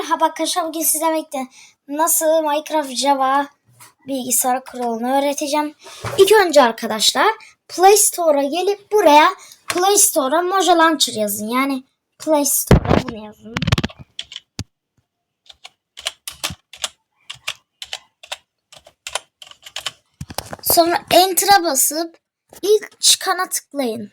Merhaba arkadaşlar bugün sizlerle birlikte nasıl Minecraft Java bilgisayar kurulunu öğreteceğim. İlk önce arkadaşlar Play Store'a gelip buraya Play Store'a Moja Launcher yazın. Yani Play Store'a bunu yazın. Sonra Enter'a basıp ilk çıkana tıklayın.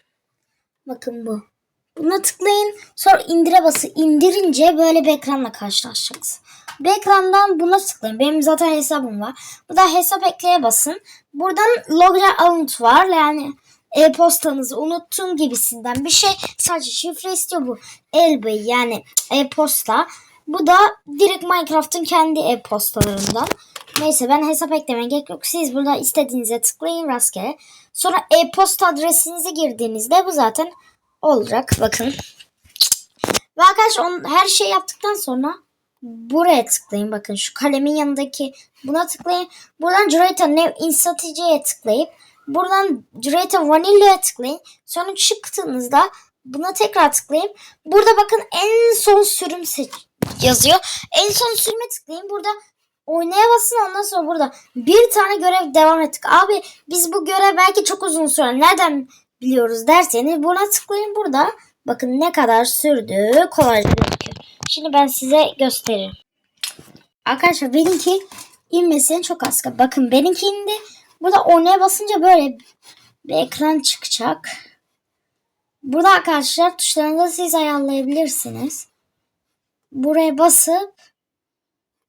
Bakın bu. Buna tıklayın. Sonra indire bası indirince böyle bir ekranla karşılaşacaksınız. Bu ekrandan buna tıklayın. Benim zaten hesabım var. Burada hesap ekleye basın. Buradan login alıntı var. Yani e-postanızı unuttum gibisinden bir şey. Sadece şifre istiyor bu. Elbey yani e-posta. Bu da direkt Minecraft'ın kendi e-postalarından. Neyse ben hesap eklemeye gerek yok. Siz burada istediğinize tıklayın rastgele. Sonra e-posta adresinizi girdiğinizde bu zaten olacak. Bakın. Ve arkadaşlar on, her şey yaptıktan sonra buraya tıklayın. Bakın şu kalemin yanındaki buna tıklayın. Buradan Jureta New Instatice'ye tıklayıp buradan Jureta Vanilla'ya tıklayın. Sonra çıktığınızda buna tekrar tıklayın. Burada bakın en son sürüm yazıyor. En son sürüme tıklayın. Burada oynaya basın ondan sonra burada bir tane görev devam ettik. Abi biz bu görev belki çok uzun sürer. Nereden biliyoruz derseniz buna tıklayın burada. Bakın ne kadar sürdü kolayca gözüküyor. Şimdi ben size göstereyim. Arkadaşlar benimki inmesine çok az kaldı. Bakın benimki indi. Burada oynaya basınca böyle bir ekran çıkacak. Burada arkadaşlar tuşlarını siz ayarlayabilirsiniz. Buraya basıp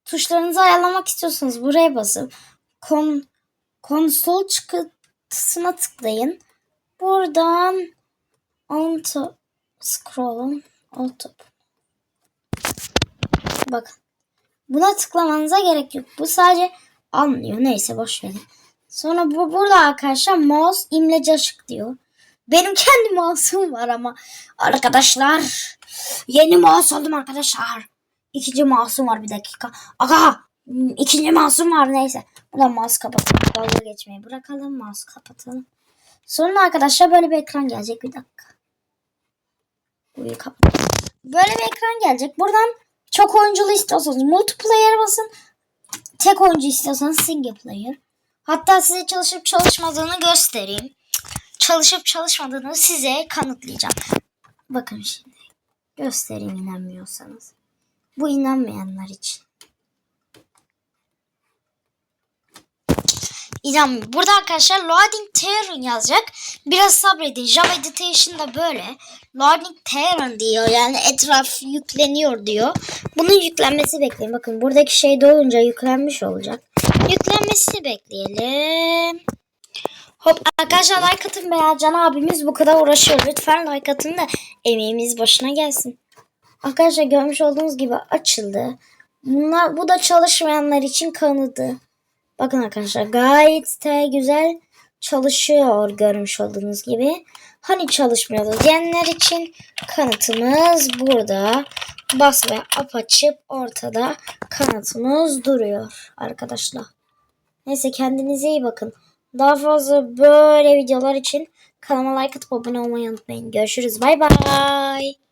tuşlarınızı ayarlamak istiyorsanız buraya basıp kon, konsol çıktısına tıklayın. Buradan auto scroll'un auto bakın buna tıklamanıza gerek yok. Bu sadece anlıyor. Neyse boş verin. Sonra bu burada arkadaşlar mouse imleci ışık diyor. Benim kendi mouse'um var ama arkadaşlar yeni mouse aldım arkadaşlar. İkinci mouse'um var bir dakika. Aga ikinci mouse'um var neyse. Buradan mouse kapatalım. Dalga geçmeyi bırakalım. Mouse kapatalım. Sonra arkadaşlar böyle bir ekran gelecek. Bir dakika. Burayı. Böyle bir ekran gelecek. Buradan çok oyunculu istiyorsanız multiplayer basın. Tek oyuncu istiyorsanız single player. Hatta size çalışıp çalışmadığını göstereyim. Çalışıp çalışmadığını size kanıtlayacağım. Bakın şimdi. Göstereyim inanmıyorsanız. Bu inanmayanlar için. İnan burada arkadaşlar loading terror yazacak. Biraz sabredin. Java Edition da böyle. Loading terror diyor. Yani etraf yükleniyor diyor. Bunun yüklenmesi bekleyin. Bakın buradaki şey dolunca yüklenmiş olacak. Yüklenmesini bekleyelim. Hop arkadaşlar like atın veya Can abimiz bu kadar uğraşıyor. Lütfen like atın da emeğimiz başına gelsin. Arkadaşlar görmüş olduğunuz gibi açıldı. Bunlar, bu da çalışmayanlar için kanıtı. Bakın arkadaşlar gayet de güzel çalışıyor görmüş olduğunuz gibi. Hani çalışmıyordu diyenler için kanıtımız burada. Bas ve apaçıp ortada kanıtımız duruyor arkadaşlar. Neyse kendinize iyi bakın. Daha fazla böyle videolar için kanalıma like atıp abone olmayı unutmayın. Görüşürüz. Bay bay.